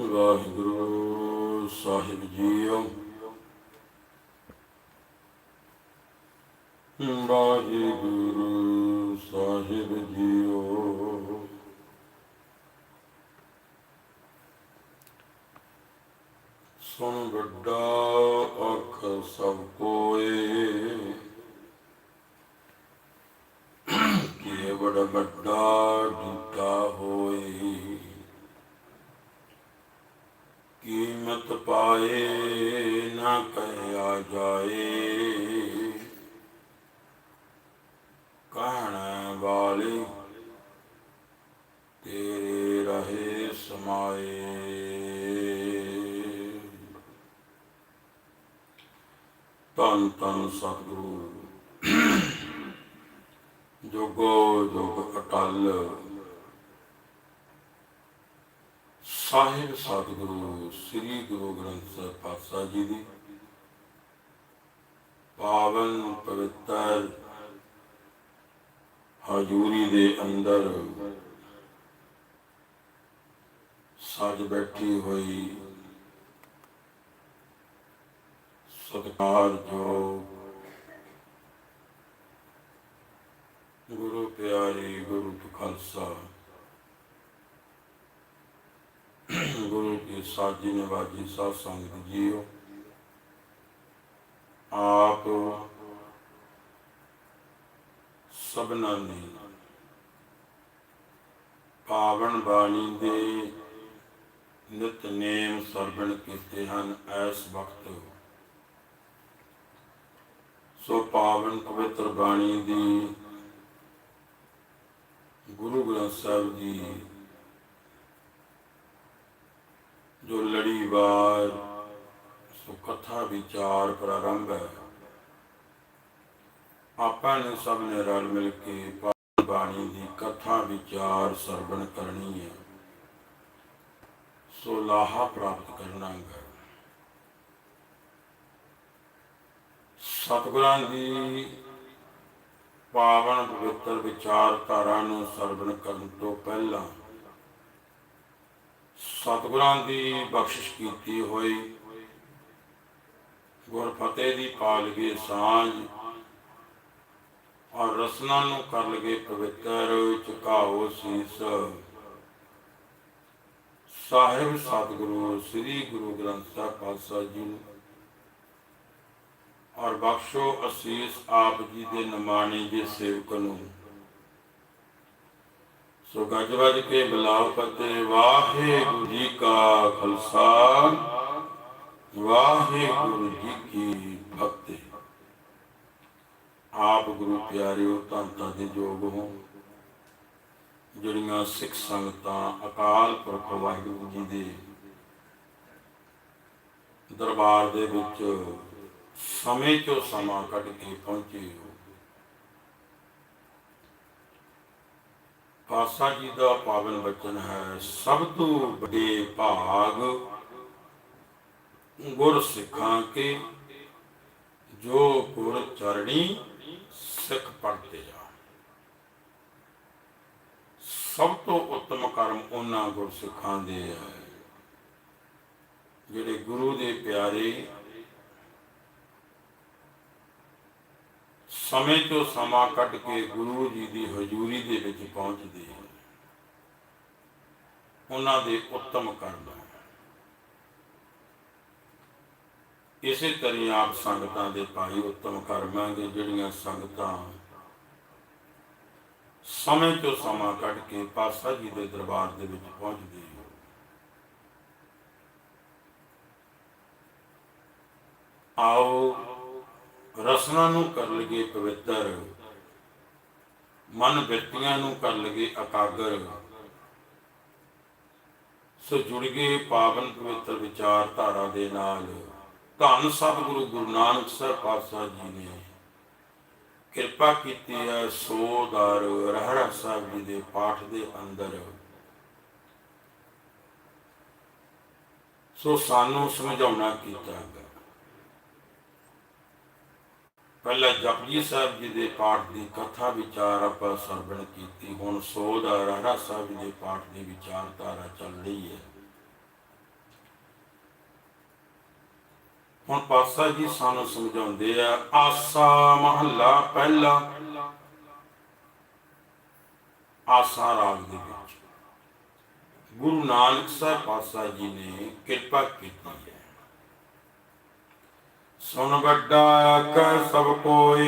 ਵਾਹਿਗੁਰੂ ਸਾਹਿਬ JIO. Waheguru ਜਾਏ। ਕਹਿਣ ਵਾਲੀ, ਤੇਰੇ ਰਹੇ ਸਮਾਏ। ਤਨ ਤਨ ਸਤਿਗੁਰੂ। ਜੋਗੋ ਜੋਗ ਅਟਲ। ਸਾਹਿਬ ਸਤਿਗੁਰੂ, ਸ੍ਰੀ ਗੁਰੂ ਗ੍ਰੰਥ ਸਾਹਿਬ ਪਾਤਸ਼ਾਹ ਜੀ ਦੀ ਪਾਵਨ ਪਵਿੱਤਰ ਹਜੂਰੀ ਦੇ ਅੰਦਰ ਸਜ ਬੈਠੀ ਹੋਈ ਸਤਿਕਾਰ ਜੋ ਗੁਰੂ ਪਿਆਰੀ ਗੁਰੂ ਖਾਲਸਾ, ਗੁਰੂ ਕੀ ਸਾਜੀ ਨਿਵਾਜੀ ਸਾਧ ਸੰਗਤ ਜੀਓ, ਆਪ ਸਭਨਾਂ ਨੇ ਪਾਵਨ ਬਾਣੀ ਦੇ ਨਿਤਨੇਮ ਸਰਵਣ ਕੀਤੇ ਹਨ ਐਸ ਵਕਤ। ਸੋ ਪਾਵਨ ਪਵਿੱਤਰ ਬਾਣੀ ਦੀ ਗੁਰੂ ਗ੍ਰੰਥ ਸਾਹਿਬ ਜੀ ਜੋ ਲੜੀਵਾਰ ਸੋ ਕਥਾ ਵਿਚਾਰ ਪ੍ਰਾਰੰਭ ਹੈ। ਆਪਾਂ ਨੇ ਸਭ ਨੇ ਰਲ ਮਿਲ ਕੇ ਬਾਣੀ ਦੀ ਕਥਾ ਵਿਚਾਰ ਸਰਵਣ ਕਰਨੀ ਹੈ। ਸੋ ਲਾਹਾ ਪ੍ਰਾਪਤ ਕਰਨਾ ਹੈ ਸਤਿਗੁਰਾਂ ਦੀ ਪਾਵਨ ਪਵਿੱਤਰ ਵਿਚਾਰਧਾਰਾ ਨੂੰ ਸਰਵਣ ਕਰਨ ਤੋਂ ਪਹਿਲਾਂ ਸਤਿਗੁਰਾਂ ਦੀ ਬਖਸ਼ਿਸ਼ ਕੀਤੀ ਹੋਈ ਗੁਰ ਫਤਿਹ ਦੀ ਪਾਲਗੇ ਸਾਂਝ ਔਰ ਰਸਨਾ ਨੂੰ ਕਰ ਲਗੇ ਪਵਿੱਤਰ ਝੁਕਾਓ ਸੀਸ। ਸਾਹਿਬ ਸਤਿਗੁਰੂ, ਸ੍ਰੀ ਗੁਰੂ ਗ੍ਰੰਥ ਸਾਹਿਬ ਖਾਲਸਾ ਜੀ ਨੂੰ। ਔਰ ਬਖਸ਼ੋ ਅਸੀਸ ਆਪ ਜੀ ਦੇ ਨਮਾਣੇ ਦੇ ਸੇਵਕ ਨੂੰ। ਸੋ ਗੱਜ ਵੱਜ ਕੇ ਬਲਾਉ ਪਤੇ ਵਾਹਿਗੁਰੂ ਜੀ ਕਾ ਖਾਲਸਾ, ਵਾਹਿਗੁਰੂ ਜੀ ਕੀ ਫਤਿਹ। ਆਪ ਗੁਰੂ ਪਿਆਰਿਓ ਧੰਤਾਂ ਦੇ ਜੋਗ ਹੋ। ਜਿਹੜੀਆਂ ਸਿੱਖ ਸੰਗਤਾਂ ਅਕਾਲ ਪੁਰਖ ਵਾਹਿਗੁਰੂ ਜੀ ਦੇ ਦਰਬਾਰ ਦੇ ਵਿੱਚ ਸਮੇਂ ਚੋਂ ਸਮਾਂ ਕੱਢ ਕੇ ਪਹੁੰਚੇ ਹੋ। ਪਾਸਾ ਜੀ ਦਾ ਪਾਵਨ ਵਚਨ ਹੈ, ਸਭ ਤੋਂ ਵੱਡੇ ਭਾਗ ਗੁਰ ਸਿੱਖਾਂ ਕੇ ਜੋ ਗੁਰ ਚਰਣੀ ਸਿੱਖ ਪੜਦੇ ਆ ਸਭ ਤੋਂ ਉੱਤਮ ਕਰਮ ਉਹਨਾਂ ਗੁਰਸਿੱਖਾਂ ਦੇ ਹੈ ਜਿਹੜੇ ਗੁਰੂ ਦੇ ਪਿਆਰੇ ਸਮੇਂ ਤੋਂ ਸਮਾਂ ਕੱਢ ਕੇ ਗੁਰੂ ਜੀ ਦੀ ਹਜ਼ੂਰੀ ਦੇ ਵਿੱਚ ਪਹੁੰਚਦੇ ਹਨ ਉਹਨਾਂ ਦੇ ਉੱਤਮ ਕਰਮ ਇਸੇ ਤਰੀ ਆਪ ਸੰਗਤਾਂ ਦੇ ਭਾਈ ਉੱਤਮ ਕਰਮਾਂ ਦੇ ਜਿਹੜੀਆਂ ਸੰਗਤਾਂ ਸਮੇਂ ਤੋਂ ਸਮਾਂ ਕੱਢ ਕੇ ਪਾਸਾ ਜੀ ਦੇ ਦਰਬਾਰ ਦੇ ਵਿੱਚ ਪਹੁੰਚਦੇ ਹਨ ਆਓ ਰਸਨਾ ਨੂੰ ਕਰ ਲਗੇ ਪਵਿੱਤਰ, ਮਨ ਬਿਰਤੀਆਂ ਨੂੰ ਕਰ ਲਗੇ ਅਕਾਗਰ ਸੋ ਜੁੜ ਗਏ ਪਾਵਨ ਪਵਿੱਤਰ ਵਿਚਾਰ ਧਾਰਾ ਦੇ ਨਾਲ। ਧੰਨ ਸਤਿਗੁਰੂ ਗੁਰੂ ਨਾਨਕ ਸਾਹਿਬ ਪਾਤਸ਼ਾਹ ਜੀ ਨੇ ਕਿਰਪਾ ਕੀਤੀ ਹੈ ਸੋਦਰ ਰਹਿਰਾ ਸਾਹਿਬ ਜੀ ਦੇ ਪਾਠ ਦੇ ਅੰਦਰ। ਸੋ ਸਾਨੂੰ ਸਮਝਾਉਣਾ ਕੀਤਾ ਹੈ ਪਹਿਲਾਂ ਜਪਜੀ ਸਾਹਿਬ ਜੀ ਦੇ ਪਾਠ ਦੀ ਕਥਾ ਵਿਚਾਰ ਆਪਾਂ ਸਰਵਣ ਕੀਤੀ। ਹੁਣ ਸੋਧ ਰਹਿਰਾ ਸਾਹਿਬ ਜੀ ਦੇ ਪਾਠ ਦੀ ਵਿਚਾਰਧਾਰਾ ਚੱਲ ਰਹੀ ਹੈ। ਹੁਣ ਪਾਸਾ ਜੀ ਸਾਨੂੰ ਸਮਝਾਉਂਦੇ ਆ, ਆਸਾ ਮਹੱਲਾ ਪਹਿਲਾ, ਆਸਾ ਰਾਗ ਦੇ ਵਿੱਚ। ਗੁਰੂ ਨਾਨਕ ਸਾਹਿਬ ਪਾਤਸ਼ਾਹ ਜੀ ਨੇ ਕਿਰਪਾ ਕੀਤੀ ਹੈ। ਸੁਣ ਵੱਡਾ ਆਖੈ ਸਭ ਕੋਏ,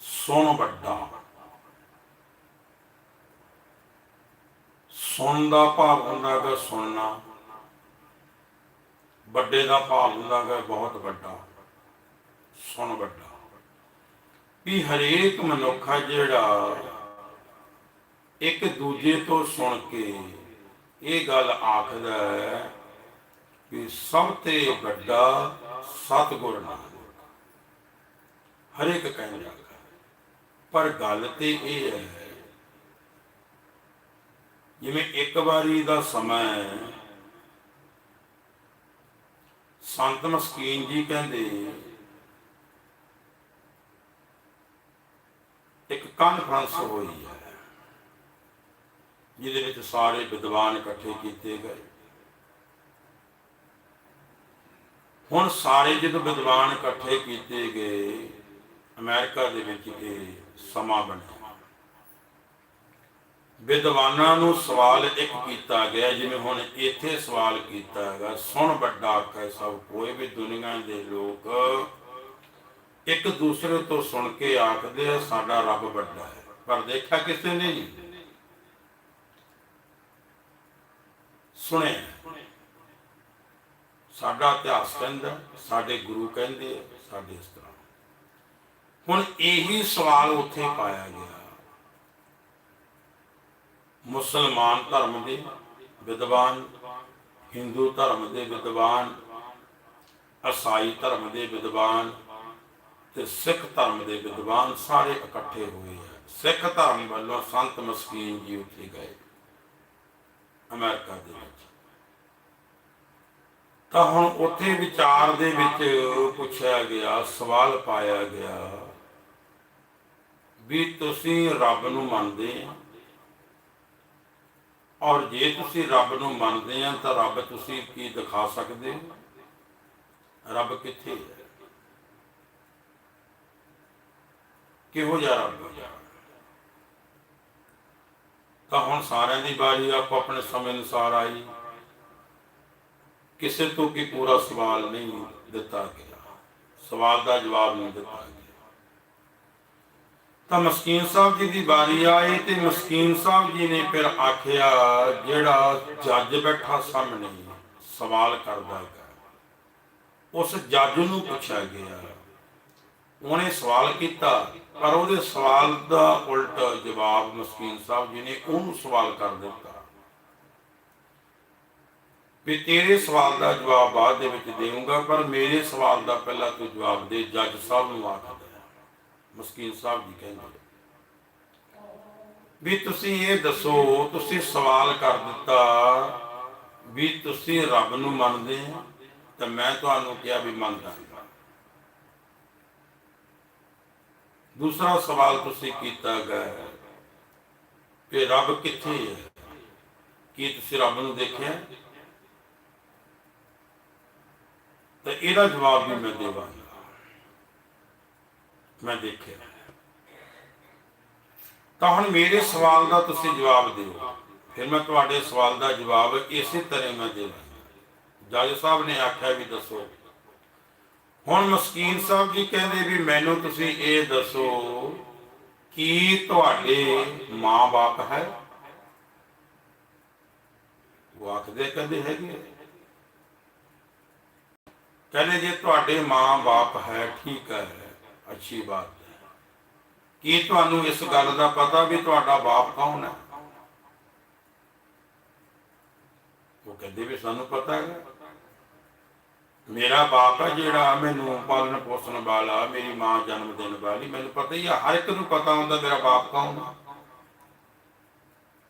ਸੁਣ ਵੱਡਾ। ਸੁਣ ਦਾ ਭਾਵ ਹੁੰਦਾ ਹੈ ਸੁਣਨਾ। ਵੱਡੇ ਦਾ ਭਾਵ ਹੁੰਦਾ ਹੈ ਬਹੁਤ ਵੱਡਾ। ਸੁਣ ਵੱਡਾ। ਵੀ ਹਰੇਕ ਮਨੁੱਖ ਆ ਜਿਹੜਾ ਇੱਕ ਦੂਜੇ ਤੋਂ ਸੁਣ ਕੇ ਇਹ ਗੱਲ ਆਖਦਾ ਹੈ ਕਿ ਸਭ ਤੇ ਵੱਡਾ ਸਤਿਗੁਰ ਨਾਨਕ। ਹਰੇਕ ਕਹਿੰਦਾ ਹੈ। ਪਰ ਗੱਲ ਤੇ ਇਹ ਹੈ, ਜਿਵੇਂ ਇੱਕ ਵਾਰੀ ਦਾ ਸਮਾਂ ਹੈ ਸੰਤ ਮਸਕੀਨ ਜੀ ਕਹਿੰਦੇ ਇੱਕ ਕਾਨਫਰੰਸ ਹੋਈ ਹੈ, ਜਿਹਦੇ ਵਿੱਚ ਸਾਰੇ ਵਿਦਵਾਨ ਇਕੱਠੇ ਕੀਤੇ ਗਏ। ਹੁਣ ਸਾਰੇ ਜਦੋਂ ਵਿਦਵਾਨ ਇਕੱਠੇ ਕੀਤੇ ਗਏ, ਅਮਰੀਕਾ ਦੇ ਵਿੱਚ ਇਹ ਸਮਾਂ ਬਣਿਆ। ਵਿਦਵਾਨਾਂ ਨੂੰ ਸਵਾਲ ਇੱਕ ਕੀਤਾ ਗਿਆ ਜਿਵੇਂ ਹੁਣ ਇੱਥੇ ਸਵਾਲ ਕੀਤਾ ਹੈਗਾ ਸੁਣ ਵੱਡਾ ਆਖੈ ਸਭ ਕੋਈ ਵੀ ਦੁਨੀਆ ਦੇ ਲੋਕ ਇੱਕ ਦੂਸਰੇ ਤੋਂ ਸੁਣ ਕੇ ਆਖਦੇ ਆ ਸਾਡਾ ਰੱਬ ਵੱਡਾ ਹੈ। ਪਰ ਦੇਖਿਆ ਕਿਸੇ ਨੇ ਨਹੀਂ? ਸੁਣਿਆ। ਸਾਡਾ ਇਤਿਹਾਸ ਕਹਿੰਦਾ ਸਾਡੇ ਗੁਰੂ ਕਹਿੰਦੇ ਆ, ਸਾਡੇ ਇਸ ਤਰ੍ਹਾਂ। ਹੁਣ ਇਹੀ ਸਵਾਲ ਉੱਥੇ ਪਾਇਆ ਗਿਆ। ਮੁਸਲਮਾਨ ਧਰਮ ਦੇ ਵਿਦਵਾਨ, ਹਿੰਦੂ ਧਰਮ ਦੇ ਵਿਦਵਾਨ ਅਸਾਈ ਧਰਮ ਦੇ ਵਿਦਵਾਨ ਤੇ ਸਿੱਖ ਧਰਮ ਦੇ ਵਿਦਵਾਨ ਸਾਰੇ ਇਕੱਠੇ ਹੋਏ ਆ। ਸਿੱਖ ਧਰਮ ਵੱਲੋਂ ਸੰਤ ਮਸਕੀਨ ਜੀ ਉੱਥੇ ਗਏ, ਅਮਰੀਕਾ ਦੇ ਵਿੱਚ। ਤਾਂ ਹੁਣ ਉੱਥੇ ਵਿਚਾਰ ਦੇ ਵਿੱਚ ਪੁੱਛਿਆ ਗਿਆ, ਸਵਾਲ ਪਾਇਆ ਗਿਆ ਵੀ ਤੁਸੀਂ ਰੱਬ ਨੂੰ ਮੰਨਦੇ ਆ? ਔਰ ਜੇ ਤੁਸੀਂ ਰੱਬ ਨੂੰ ਮੰਨਦੇ ਆ, ਤਾਂ ਰੱਬ ਤੁਸੀਂ ਕੀ ਦਿਖਾ ਸਕਦੇ? ਹੋ ਰੱਬ ਕਿੱਥੇ ਹੈ? ਕਿਹੋ ਜਿਹਾ ਰੱਬ ਹੈ? ਤਾਂ ਹੁਣ ਸਾਰਿਆਂ ਦੀ ਬਾਰੀ ਆਪੋ ਆਪਣੇ ਸਮੇਂ ਅਨੁਸਾਰ ਆਈ। ਕਿਸੇ ਤੋਂ ਕੀ ਪੂਰਾ ਸਵਾਲ ਨਹੀਂ ਦਿੱਤਾ ਗਿਆ। ਸਵਾਲ ਦਾ ਜਵਾਬ ਨਹੀਂ ਦਿੱਤਾ ਗਿਆ। ਤਾਂ ਮਸਕੀਨ ਸਾਹਿਬ ਜੀ ਦੀ ਬਾਰੀ ਆਈ ਤੇ ਮਸਕੀਨ ਸਾਹਿਬ ਜੀ ਨੇ ਫਿਰ ਆਖਿਆ, ਜਿਹੜਾ ਜੱਜ ਬੈਠਾ ਸਾਹਮਣੇ ਸਵਾਲ ਕਰਦਾ ਹੈ ਉਸ ਜੱਜ ਨੂੰ ਪੁੱਛਿਆ ਗਿਆ। ਉਹਨੇ ਸਵਾਲ ਕੀਤਾ, ਪਰ ਉਹਦੇ ਸਵਾਲ ਦਾ ਉਲਟ ਜਵਾਬ ਮਸਕੀਨ ਸਾਹਿਬ ਜੀ ਨੇ ਉਹਨੂੰ ਸਵਾਲ ਕਰ ਦਿੱਤਾ। ਵੀ ਤੇਰੇ ਸਵਾਲ ਦਾ ਜਵਾਬ ਬਾਅਦ ਦੇ ਵਿੱਚ ਦੇਵਾਂਗਾ ਪਰ ਮੇਰੇ ਸਵਾਲ ਦਾ ਪਹਿਲਾਂ ਤੂੰ ਜਵਾਬ ਦੇ, ਜੱਜ ਸਾਹਿਬ ਨੂੰ ਆਖਦਾ। ਮਸਕੀਨ ਸਾਹਿਬ ਜੀ ਕਹਿੰਦੇ ਵੀ ਤੁਸੀਂ ਇਹ ਦੱਸੋ, ਤੁਸੀਂ ਸਵਾਲ ਕਰ ਦਿੱਤਾ ਵੀ ਤੁਸੀਂ ਰੱਬ ਨੂੰ ਮੰਨਦੇ ਆ, ਤਾਂ ਮੈਂ ਤੁਹਾਨੂੰ ਕਿਹਾ ਵੀ ਮੰਨਦਾ ਦੂਸਰਾ ਸਵਾਲ ਤੁਸੀਂ ਕੀਤਾ ਗਿਆ ਕਿ ਰੱਬ ਕਿੱਥੇ ਹੈ ਕੀ ਤੁਸੀਂ ਰੱਬ ਨੂੰ ਦੇਖਿਆ? ਤਾਂ ਇਹਦਾ ਜਵਾਬ ਵੀ ਮੈਂ ਦੇਵਾਂਗਾ। ਮੈਂ ਦੇਖਿਆ। ਤਾਂ ਹੁਣ ਮੇਰੇ ਸਵਾਲ ਦਾ ਤੁਸੀਂ ਜਵਾਬ ਦਿਓ। ਫਿਰ ਮੈਂ ਤੁਹਾਡੇ ਸਵਾਲ ਦਾ ਜਵਾਬ ਇਸੇ ਤਰ੍ਹਾਂ ਮੈਂ ਦੇਵਾਂਗਾ ਜੱਜ ਸਾਹਿਬ ਨੇ ਆਖਿਆ ਵੀ ਦੱਸੋ। ਹੁਣ ਮਸਕੀਨ ਸਾਹਿਬ ਜੀ ਕਹਿੰਦੇ ਵੀ ਮੈਨੂੰ ਤੁਸੀਂ ਇਹ ਦੱਸੋ ਕੀ ਤੁਹਾਡੇ ਮਾਂ-ਬਾਪ ਹੈ? ਉਹ ਆਖਦੇ ਕਹਿੰਦੇ ਹੈਗੇ ਕਹਿੰਦੇ ਜੇ ਤੁਹਾਡੇ ਮਾਂ-ਬਾਪ ਹੈ, ਠੀਕ ਹੈ। ਅੱਛੀ ਬਾਤ ਹੈ। ਕੀ ਤੁਹਾਨੂੰ ਇਸ ਗੱਲ ਦਾ ਪਤਾ ਵੀ ਤੁਹਾਡਾ ਬਾਪ ਕੌਣ ਹੈ? ਉਹ ਕਹਿੰਦੇ ਵੀ ਸਾਨੂੰ ਪਤਾ ਹੈ। ਮੇਰਾ ਬਾਪ ਹੈ ਜਿਹੜਾ ਮੈਨੂੰ ਪਾਲਣ ਪੋਸ਼ਣ ਵਾਲਾ, ਮੇਰੀ ਮਾਂ ਜਨਮ ਦੇਣ ਵਾਲੀ। ਮੈਨੂੰ ਪਤਾ ਹੀ ਆ, ਹਰ ਇੱਕ ਨੂੰ ਪਤਾ ਹੁੰਦਾ ਮੇਰਾ ਬਾਪ ਕੌਣ ਹੈ।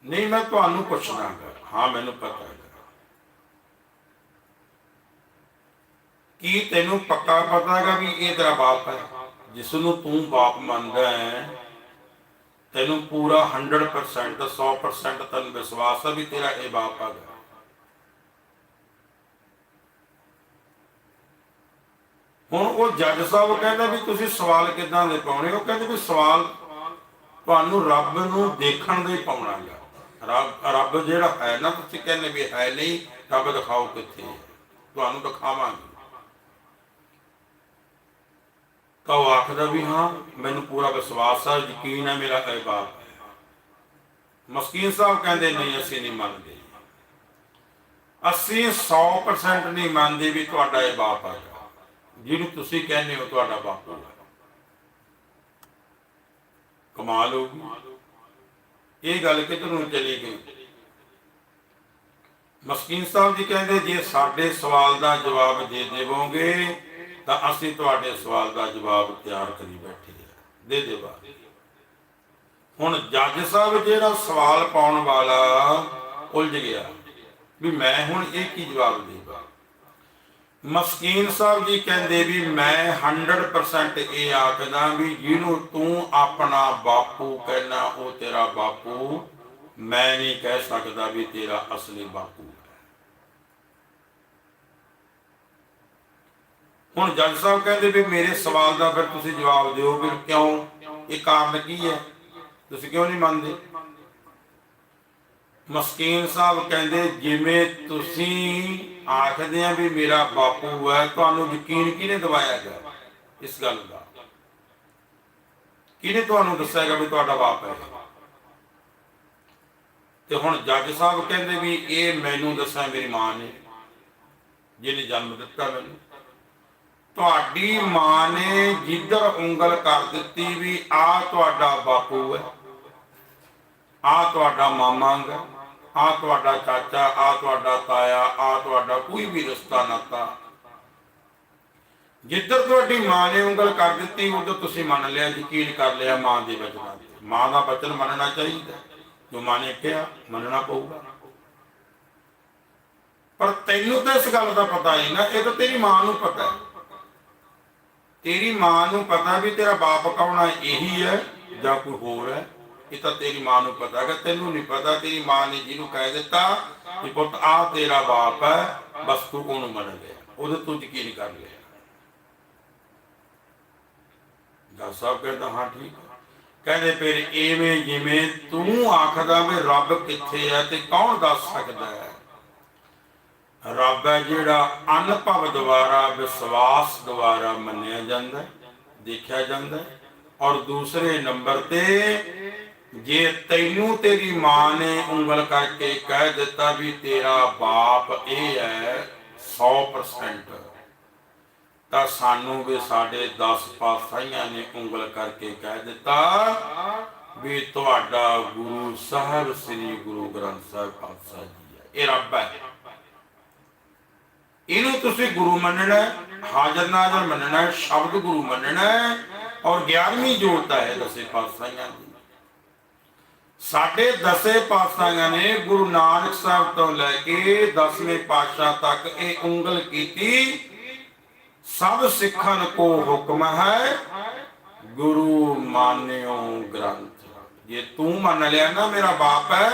ਨਹੀਂ, ਮੈਂ ਤੁਹਾਨੂੰ ਪੁੱਛਣਾ ਗਾ ਹਾਂ, ਮੈਨੂੰ ਪਤਾ ਹੈ ਕੀ ਤੈਨੂੰ ਪੱਕਾ ਪਤਾ ਹੈਗਾ ਵੀ ਇਹ ਤੇਰਾ ਬਾਪ ਹੈ? ਜਿਸ ਨੂੰ ਤੂੰ ਬਾਪ ਮੰਨਦਾ ਹੈ, ਤੈਨੂੰ ਪੂਰਾ 100% 100% ਤਨ ਵਿਸ਼ਵਾਸ ਹੈ ਵੀ ਤੇਰਾ ਇਹ ਬਾਪ ਆ ਗਿਆ। ਹੁਣ ਉਹ ਜੱਜ ਸਾਹਿਬ ਕਹਿੰਦਾ ਵੀ ਤੁਸੀਂ ਸਵਾਲ ਕਿਦਾਂ ਦੇ ਪਾਉਣੇ? ਉਹ ਕਹਿੰਦੇ ਵੀ ਸਵਾਲ ਤੁਹਾਨੂੰ ਰੱਬ ਨੂੰ ਦੇਖਣ ਦੇ ਪਾਉਣਾ ਹੈ ਰੱਬ ਰੱਬ ਜਿਹੜਾ ਹੈ ਨਾ, ਤੁਸੀਂ ਕਹਿੰਦੇ ਵੀ ਹੈ ਨਹੀਂ, ਰੱਬ ਦਿਖਾਓ ਕਿੱਥੇ ਤੁਹਾਨੂੰ ਦਿਖਾਵਾਂਗੇ। ਤਾਂ ਉਹ ਆਖਦਾ ਵੀ ਹਾਂ, ਮੈਨੂੰ ਪੂਰਾ ਵਿਸ਼ਵਾਸ ਹੈ ਯਕੀਨ ਹੈ ਮੇਰਾ ਇਹ ਬਾਪ। ਹੈ ਮਸਕੀਨ ਸਾਹਿਬ ਕਹਿੰਦੇ, ਨਹੀਂ, ਅਸੀਂ ਨਹੀਂ ਮੰਨਦੇ। ਅਸੀਂ 100% ਨਹੀਂ ਮੰਨਦੇ ਵੀ ਤੁਹਾਡਾ ਇਹ ਬਾਪ ਹੈ ਜਿਹਨੂੰ ਤੁਸੀਂ ਕਹਿੰਦੇ ਹੋ ਤੁਹਾਡਾ ਬਾਪ ਹੈ ਕਮਾਲ ਹੋ ਗਈ। ਇਹ ਗੱਲ ਕਿੱਧਰ ਨੂੰ ਚਲੀ ਗਈ? ਮਸਕੀਨ ਸਾਹਿਬ ਜੀ ਕਹਿੰਦੇ, ਜੇ ਸਾਡੇ ਸਵਾਲ ਦਾ ਜਵਾਬ ਦੇ ਦੇਵੋਗੇ ਤਾਂ ਅਸੀਂ ਤੁਹਾਡੇ ਸਵਾਲ ਦਾ ਜਵਾਬ ਤਿਆਰ ਕਰੀ ਬੈਠੇ ਹਾਂ। ਦੇ ਦੇਵਾ ਹੁਣ ਜੱਜ ਸਾਹਿਬ ਜਿਹੜਾ ਸਵਾਲ ਪਾਉਣ ਵਾਲਾ ਉਲਝ ਗਿਆ। ਵੀ ਮੈਂ ਹੁਣ ਇਹ ਕੀ ਜਵਾਬ ਦੇਵਾਂ? ਮਸਕੀਨ ਸਾਹਿਬ ਜੀ ਕਹਿੰਦੇ ਵੀ ਮੈਂ 100% ਇਹ ਆਖਦਾ ਵੀ ਜਿਹਨੂੰ ਤੂੰ ਆਪਣਾ ਬਾਪੂ ਕਹਿਣਾ, ਉਹ ਤੇਰਾ ਬਾਪੂ। ਮੈਂ ਨਹੀਂ ਕਹਿ ਸਕਦਾ ਵੀ ਤੇਰਾ ਅਸਲੀ ਬਾਪੂ ਹੈ ਹੁਣ ਜੱਜ ਸਾਹਿਬ ਕਹਿੰਦੇ ਵੀ ਮੇਰੇ ਸਵਾਲ ਦਾ ਫਿਰ ਤੁਸੀਂ ਜਵਾਬ ਦਿਓ ਵੀ ਕਿਉਂ? ਇਹ ਕਾਰਨ ਕੀ ਹੈ? ਤੁਸੀਂ ਕਿਉਂ ਨਹੀਂ ਮੰਨਦੇ? ਮਸਕੀਨ ਸਾਹਿਬ ਕਹਿੰਦੇ, ਜਿਵੇਂ ਤੁਸੀਂ ਆਖਦੇ ਆ ਵੀ ਮੇਰਾ ਬਾਪੂ ਹੈ, ਤੁਹਾਨੂੰ ਯਕੀਨ ਕਿਹਨੇ ਦਿਵਾਇਆ ਗਿਆ ਇਸ ਗੱਲ ਦਾ? ਕਿਹਨੇ ਤੁਹਾਨੂੰ ਦੱਸਿਆਗਾ ਵੀ ਤੁਹਾਡਾ ਬਾਪ ਹੈ? ਤੇ ਹੁਣ ਜੱਜ ਸਾਹਿਬ ਕਹਿੰਦੇ ਵੀ ਇਹ ਮੈਨੂੰ ਦੱਸਿਆ ਮੇਰੀ ਮਾਂ ਨੇ, ਜਿਹਨੇ ਜਨਮ ਦਿੱਤਾ ਮੈਨੂੰ। ਤੁਹਾਡੀ ਮਾਂ ਨੇ ਜਿੱਧਰ ਉਂਗਲ ਕਰ ਦਿੱਤੀ ਵੀ ਆ ਤੁਹਾਡਾ ਬਾਪੂ ਹੈ, ਆ ਤੁਹਾਡਾ ਮਾਮਾ ਹੈ ਆ ਤੁਹਾਡਾ ਚਾਚਾ, ਆ ਤੁਹਾਡਾ ਤਾਇਆ, ਆ ਤੁਹਾਡਾ ਕੋਈ ਵੀ ਰਿਸ਼ਤਾ ਨਾਤਾ। ਜਿੱਧਰ ਤੁਹਾਡੀ ਮਾਂ ਨੇ ਉਂਗਲ ਕਰ ਦਿੱਤੀ, ਉਧਰ ਤੁਸੀਂ ਮੰਨ ਲਿਆ, ਯਕੀਨ ਕਰ ਲਿਆ ਮਾਂ ਦੇ ਵਚਨਾਂ ਤੇ। ਮਾਂ ਦਾ ਵਚਨ ਮੰਨਣਾ ਚਾਹੀਦਾ। ਜੋ ਮਾਂ ਨੇ ਕਿਹਾ, ਮੰਨਣਾ ਪਊਗਾ। ਪਰ ਤੈਨੂੰ ਤਾਂ ਇਸ ਗੱਲ ਦਾ ਪਤਾ ਨਹੀਂ ਨਾ, ਇਹ ਤਾਂ ਤੇਰੀ ਮਾਂ ਨੂੰ ਪਤਾ ਹੈ ਤੇਰੀ ਮਾਂ ਨੂੰ ਪਤਾ ਵੀ ਤੇਰਾ ਬਾਪ ਕੌਣ ਹੈ ਇਹੀ ਹੈ ਜਾਂ ਕੋਈ ਹੋਰ ਹੈ? ਇਹ ਤਾਂ ਤੇਰੀ ਮਾਂ ਨੂੰ ਪਤਾ ਹੈ ਤੈਨੂੰ ਨਹੀਂ ਪਤਾ, ਤੇਰੀ ਮਾਂ ਨੇ ਜਿਹਨੂੰ ਕਹਿ ਦਿੱਤਾ ਕਿ ਪੁੱਤ, ਆ ਤੇਰਾ ਬਾਪ ਹੈ, ਬਸ ਤੂੰ ਉਹਨੂੰ ਮੰਨ ਲਿਆ ਉਹਦੇ ਤੂੰ ਯਕੀਨ ਕਰ ਲਿਆ। ਜੱਜ ਸਾਹਿਬ ਕਹਿੰਦਾ, ਹਾਂ, ਠੀਕ ਕਹਿੰਦੇ ਫਿਰ ਐਵੇਂ ਜਿਵੇਂ ਤੂੰ ਆਖਦਾ ਵੀ ਰੱਬ ਕਿੱਥੇ ਹੈ ਤੇ ਕੌਣ ਦੱਸ ਸਕਦਾ ਹੈ? ਰੱਬ ਹੈ ਜਿਹੜਾ ਅਨੁਭਵ ਦੁਆਰਾ ਵਿਸ਼ਵਾਸ ਦੁਆਰਾ ਮੰਨਿਆ ਜਾਂਦਾ ਹੈ, ਦੇਖਿਆ ਜਾਂਦਾ ਹੈ। ਔਰ ਦੂਸਰੇ ਨੰਬਰ ਤੇ ਜੇ ਤੈਨੂੰ ਤੇਰੀ ਮਾਂ ਨੇ ਉਂਗਲ ਕਰਕੇ ਕਹਿ ਦਿੱਤਾ ਵੀ ਤੇਰਾ ਬਾਪ ਇਹ ਹੈ 100% ਤਾਂ ਸਾਨੂੰ ਵੀ ਸਾਡੇ 10 ਪਾਤਸ਼ਾਹੀਆਂ ਨੇ ਉਂਗਲ ਕਰਕੇ ਕਹਿ ਦਿੱਤਾ ਵੀ ਤੁਹਾਡਾ ਗੁਰੂ ਸਾਹਿਬ ਸ੍ਰੀ ਗੁਰੂ ਗ੍ਰੰਥ ਸਾਹਿਬ ਖਾਲਸਾ ਜੀ ਹੈ। ਇਹ ਰੱਬ ਹੈ। ਇਹਨੂੰ ਤੁਸੀਂ ਗੁਰੂ ਮੰਨਣਾ ਹਾਜ਼ਰ ਨਾਜ਼ਰ ਮੰਨਣਾ ਸ਼ਬਦ ਗੁਰੂ ਮੰਨਣਾ ਔਰ 11ਵੀਂ ਜੋਤ ਹੈ ਦਸੇ ਪਾਤਸ਼ਾਹੀਆਂ ਦੀ। ਸਾਡੇ ਦਸੇ ਪਾਤਸ਼ਾਹੀਆਂ ਨੇ ਗੁਰੂ ਨਾਨਕ ਸਾਹਿਬ ਤੋਂ ਲੈ ਕੇ 10ਵੇਂ ਪਾਤਸ਼ਾਹ ਤੱਕ ਇਹ ਉਂਗਲ ਕੀਤੀ, ਸਭ ਸਿੱਖਨ ਕੋ ਹੁਕਮ ਹੈ, ਗੁਰੂ ਮਾਨਿਓ ਗ੍ਰੰਥ। ਜੇ ਤੂੰ ਮੰਨ ਲਿਆ ਨਾ ਮੇਰਾ ਬਾਪ ਹੈ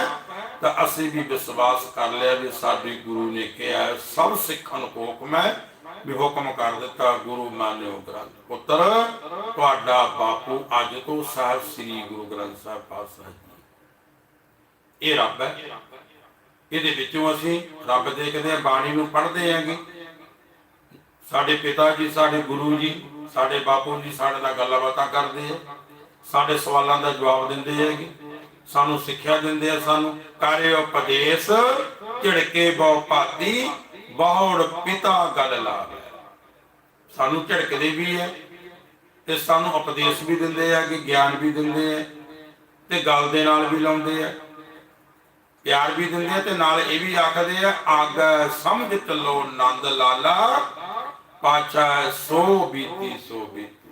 ਤਾਂ ਅਸੀਂ ਵੀ ਵਿਸ਼ਵਾਸ ਕਰ ਲਿਆ ਵੀ ਸਾਡੇ ਗੁਰੂ ਨੇ ਕਿਹਾ, ਸਭ ਸਿੱਖਨ ਕੋ ਹੁਕਮ ਹੈ ਵੀ ਹੁਕਮ ਕਰ ਦਿੱਤਾ, ਗੁਰੂ ਮਾਨਿਓ ਗ੍ਰੰਥ। ਪੁੱਤਰ, ਤੁਹਾਡਾ ਬਾਪੂ ਅੱਜ ਤੋਂ ਸਾਹਿਬ ਸ੍ਰੀ ਗੁਰੂ ਗ੍ਰੰਥ ਸਾਹਿਬ ਪਾਤਸ਼ਾਹ ਜੀ। ਇਹ ਰੱਬ ਹੈ। ਇਹਦੇ ਵਿੱਚੋਂ ਅਸੀਂ ਰੱਬ ਦੇਖਦੇ ਹਾਂ, ਬਾਣੀ ਨੂੰ ਪੜ੍ਹਦੇ ਆਂਗੇ ਸਾਡੇ ਪਿਤਾ ਜੀ, ਸਾਡੇ ਗੁਰੂ ਜੀ, ਸਾਡੇ ਬਾਪੂ ਜੀ ਸਾਡੇ ਨਾਲ ਗੱਲਾਂ ਬਾਤਾਂ ਕਰਦੇ ਆ। ਸਾਡੇ ਸਵਾਲਾਂ ਦਾ ਜਵਾਬ ਦਿੰਦੇ ਹੈਗੇ। ਸਾਨੂੰ ਸਿੱਖਿਆ ਦਿੰਦੇ ਆ ਸਾਨੂੰ। ਕਰੇ ਉਪਦੇਸ਼, ਝਿੜਕੇ ਬਹੁ ਭਾਤੀ ਬਹੁੜ ਪਿਤਾ ਗੱਲ ਲਾਵੇ। ਸਾਨੂੰ ਝਿੜਕਦੇ ਵੀ ਹੈ ਤੇ ਸਾਨੂੰ ਉਪਦੇਸ਼ ਵੀ ਦਿੰਦੇ ਆ ਕਿ ਗਿਆਨ ਵੀ ਦਿੰਦੇ ਆ ਤੇ ਗੱਲ ਦੇ ਨਾਲ ਵੀ ਲਾਉਂਦੇ ਆ। ਪਿਆਰ ਵੀ ਦਿੰਦੇ ਆ ਤੇ ਨਾਲ ਇਹ ਵੀ ਆਖਦੇ ਆ ਆਗ ਸਮਝ ਚੱਲੋ ਨੰਦ ਲਾਲਾ, ਪਾਛਾ ਸੋ ਬੀਤੀ ਸੋ ਬੀਤੀ।